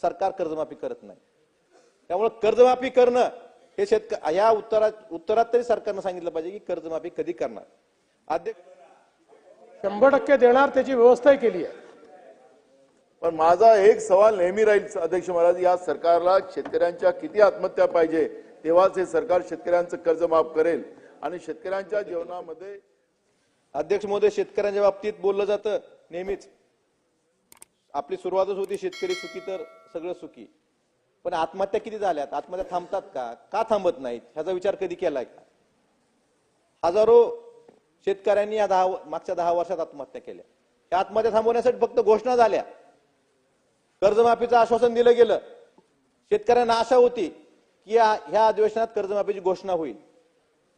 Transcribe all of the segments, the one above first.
सरकार कर्जमाफी करत नाही. त्यामुळे कर्जमाफी करणं हे शेतक या उत्तरात उत्तरात तरी सरकारनं सांगितलं पाहिजे की कर्जमाफी कधी करणार. अध्यक्ष शंभर टक्के देणार त्याची व्यवस्थाही केली आहे. पण माझा एक सवाल नेहमी राहील अध्यक्ष महाराज या सरकारला शेतकऱ्यांच्या किती आत्महत्या पाहिजे तेव्हाच हे सरकार शेतकऱ्यांचं कर्ज माफ करेल. आणि शेतकऱ्यांच्या जीवनामध्ये अध्यक्ष महोदय शेतकऱ्यांच्या बाबतीत बोललं जातं नेहमीच. आपली सुरुवातच होती शेतकरी सुखी तर सगळं सुखी. पण आत्महत्या किती झाल्यात? आत्महत्या थांबतात का? का थांबत नाहीत? ह्याचा विचार कधी केलाय का? हजारो शेतकऱ्यांनी या दहा मागच्या दहा वर्षात आत्महत्या केल्या. त्या आत्महत्या थांबवण्यासाठी फक्त घोषणा झाल्या. कर्जमाफीचं आश्वासन दिलं गेलं. शेतकऱ्यांना आशा होती की ह्या अधिवेशनात कर्जमाफीची घोषणा होईल.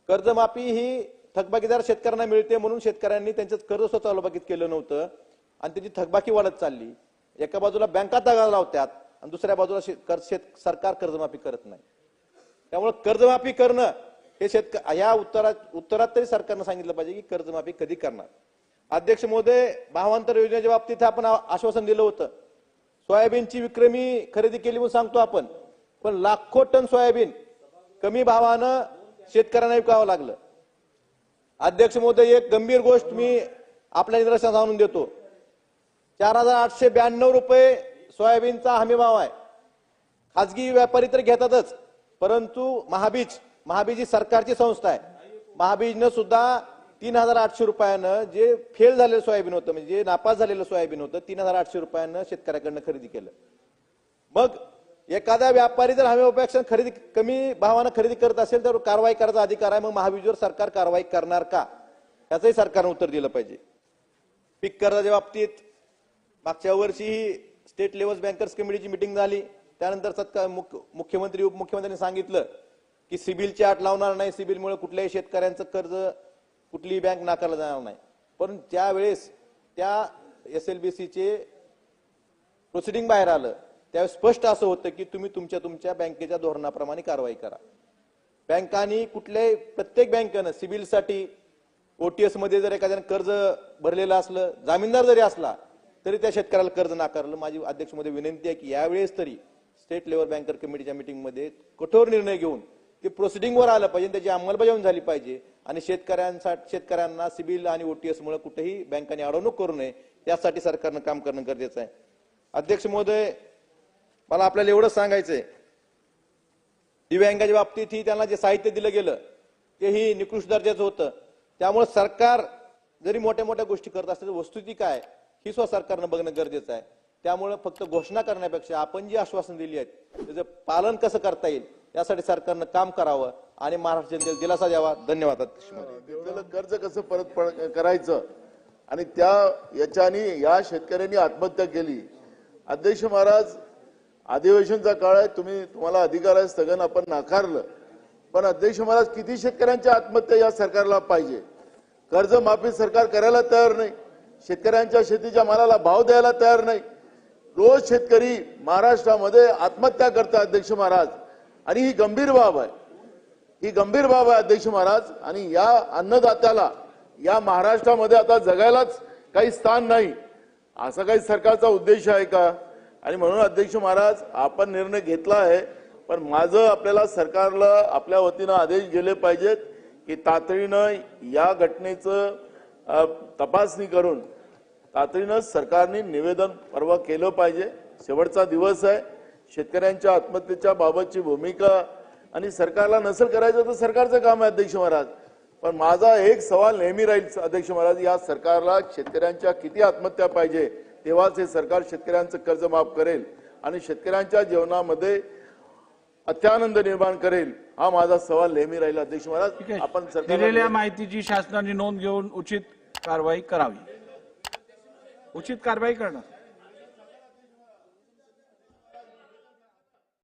कर्जमाफी ही थकबाकीदार शेतकऱ्यांना मिळते म्हणून शेतकऱ्यांनी त्यांचं कर्ज स्वतः केलं नव्हतं. आणि त्याची थकबाकी वाढत चालली. एका बाजूला बँका तगादा लावतात आणि दुसऱ्या बाजूला शेत- कर- शेत- सरकार कर्जमाफी करत नाही. त्यामुळे कर्जमाफी करणं हे शेतक या उत्तरात उत्तरात तरी सरकारनं सांगितलं पाहिजे की कर्जमाफी कधी करणार. अध्यक्ष महोदय भावांतर योजनेच्या बाबतीत आपण आश्वासन दिलं होतं. सोयाबीनची विक्रमी खरेदी केली म्हणून सांगतो आपण. पण लाखो टन सोयाबीन कमी भावानं शेतकऱ्यांना विकावं लागलं. अध्यक्ष महोदय एक गंभीर गोष्ट मी आपल्या निदर्शनास आणून देतो. चार हजार आठशे ब्याण्णव रुपये सोयाबीनचा हमी भाव आहे. खाजगी व्यापारी तर घेतातच परंतु महाबीज महाबीज ही सरकारची संस्था आहे. महाबीजनं सुद्धा तीन हजार आठशे रुपयानं जे फेल झालेलं सोयाबीन होतं म्हणजे नापास झालेलं सोयाबीन होतं तीन हजार आठशे रुपयानं शेतकऱ्याकडनं खरेदी केलं. मग एखादा व्यापारी जर हमीपेक्षा खरेदी कमी भावानं खरेदी करत असेल तर कारवाई करायचा अधिकार आहे मग महाबीजवर सरकार कारवाई करणार का? याचंही सरकारनं उत्तर दिलं पाहिजे. पीक कर्जाच्या बाबतीत मागच्या वर्षी ही स्टेट लेवल बँकर्स कमिटीची मिटिंग झाली. त्यानंतर सत्कार मुख्यमंत्री उपमुख्यमंत्र्यांनी सांगितलं की सिबिलची आट लावणार नाही. सिबिलमुळे कुठल्याही शेतकऱ्यांचं कर्ज कुठलीही बँक नाकारला जाणार नाही. पण त्यावेळेस त्या एस एल बी सीचे प्रोसिडिंग बाहेर आलं. त्यावेळेस स्पष्ट असं होतं की तुम्ही तुमच्या तुमच्या बँकेच्या धोरणाप्रमाणे कारवाई करा. बँकांनी कुठल्याही प्रत्येक बँकेनं सिबिलसाठी ओ टी एसमध्ये जर एखाद्यानं कर्ज भरलेलं असलं जामीनदार जरी असला तरी त्या शेतकऱ्याला कर्ज नाकारलं. माझी अध्यक्षमध्ये विनंती आहे की यावेळेस तरी स्टेट लेवल बँकर कमिटीच्या मिटिंगमध्ये कठोर निर्णय घेऊन ते प्रोसिडिंगवर आलं पाहिजे त्याची अंमलबजावणी झाली पाहिजे. आणि शेतकऱ्यांसाठी शेतकऱ्यांना सिबिल आणि ओटीएस मुळे कुठेही बँकांनी अडवणूक करू नये त्यासाठी सरकारनं काम करणं गरजेचं आहे. अध्यक्ष महोदय मला आपल्याला एवढंच सांगायचंय. दिव्यांगाच्या बाबतीत ही त्यांना जे साहित्य दिलं गेलं तेही निकृष्ट दर्जाचं होतं. त्यामुळे सरकार जरी मोठ्या मोठ्या गोष्टी करत असतील तर काय? ही सुद्धा सरकारनं बघणं गरजेचं आहे. त्यामुळे फक्त घोषणा करण्यापेक्षा आपण जी आश्वासन दिली आहेत त्याचं पालन कसं करता येईल यासाठी सरकारनं काम करावं आणि महाराष्ट्र जनतेला दिलासा द्यावा. धन्यवाद कर्ज कसं परत करायचं? आणि त्या याच्याने या शेतकऱ्यांनी आत्महत्या केली. अध्यक्ष महाराज अधिवेशनचा काळ आहे तुम्ही तुम्हाला अधिकार आहे स्थगन आपण नाकारलं. पण अध्यक्ष महाराज किती शेतकऱ्यांच्या आत्महत्या या सरकारला पाहिजे? कर्ज माफी सरकार करायला तयार नाही. शेतकऱ्यांच्या शेतीच्या मालाला भाव द्यायला तयार नाही. रोज शेतकरी महाराष्ट्रामध्ये आत्महत्या करतात अध्यक्ष महाराज. आणि ही गंभीर बाब आहे. ही गंभीर बाब आहे अध्यक्ष महाराज. आणि या अन्नदात्याला या महाराष्ट्रामध्ये आता जगायलाच काही स्थान नाही. असा काही सरकारचा उद्देश आहे का? आणि म्हणून अध्यक्ष महाराज आपण निर्णय घेतला आहे पण माझं आपल्याला सरकारला आपल्या वतीनं आदेश गेले पाहिजेत की तातडीनं या घटनेचं तपासणी करून तातडीनं सरकारने निवेदन परवा केलं पाहिजे. शेवटचा दिवस आहे. शेतकऱ्यांच्या आत्महत्येच्या बाबतची भूमिका आणि सरकारला नसेल करायचं तर सरकारचं काम आहे अध्यक्ष महाराज. पण माझा एक सवाल नेहमी राहील अध्यक्ष महाराज या सरकारला शेतकऱ्यांच्या किती आत्महत्या पाहिजे? तेव्हाच हे सरकार शेतकऱ्यांचं कर्ज माफ करेल आणि शेतकऱ्यांच्या जीवनामध्ये अत्यानंद निर्माण करेल हा माझा सवाल नेहमी राहील अध्यक्ष महाराज. आपण दिलेल्या माहितीची शासनाने नोंद घेऊन उचित कारवाई करावी. उचित कारवाई करणार.